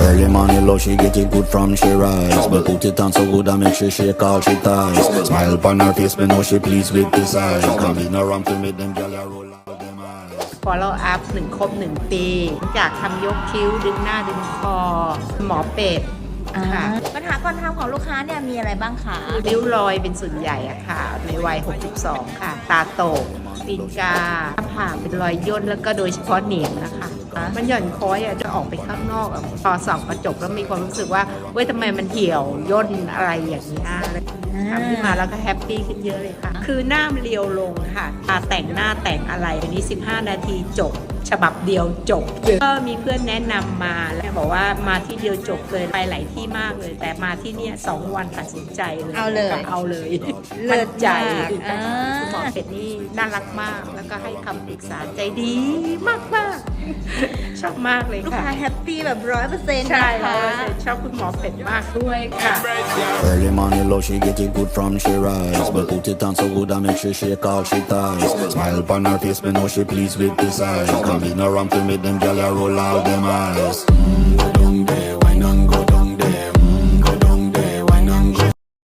Early morning love, she get it good from she rise. But put it on so good I make she shake all she ties. Smile upon her face, me know she pleased with this eyes. Come in around to make them gyal a roll out them eyes. follow up หนึ่งครบหนึ่งปี จากทำยกคิ้วดึงหน้าดึงคอ หมอเป็ดอ่าค่ะปัญหาก่อนทำของลูกค้าเนี่ยมีอะไรบ้างคะริ้วรอยเป็นส่วนใหญ่อะค่ะ ในวัย 62 ค่ะ ตาโตกตีนกาผ่าเป็นรอยย่นแล้วก็โดยเฉพาะเหนียงนะคะ มันหย่อนคอยอะจะออกไปข้างนอกอะพอส่องกระจกแล้วมีความรู้สึกว่าเว้ยทำไมมันเหี่ยวย่นอะไรอย่างนี้ยทำขึ้นมาแล้วก็แฮปปี้ขึ้นเยอะเลยค่ะ คือหน้ามันเรียวลงค่ะตาแต่งหน้าแต่งอะไรอันนี้ 15 นาทีจบ ฉบับเดียวจบ ก็มีเพื่อนแนะนำมาแล้วบอกว่ามาที่เดียวจบเลยไปหลายที่มากเลย แต่มาที่เนี่ยสองวันตัดสินใจเลยเอาเลยเอาเลยเลิศใจมากอ่า คุณหมอเป็ดนี่น่ารักมาก แล้วก็ให้คำปรึกษาใจดีมากมากๆชอบ มากเลยลูกค่ะค้าแฮปปี้แบบร้อยเปอร์เซ็นต์ใช่นะแล้คะวชอบคุณหมอเป็ดมากด้วยค่ะ Early morning love, she get it good from she rise. But put it on so good I make she shake all she ties. Smile upon her face, me know she pleased with this eyes. Come in around to make them gyal a roll out them eyes.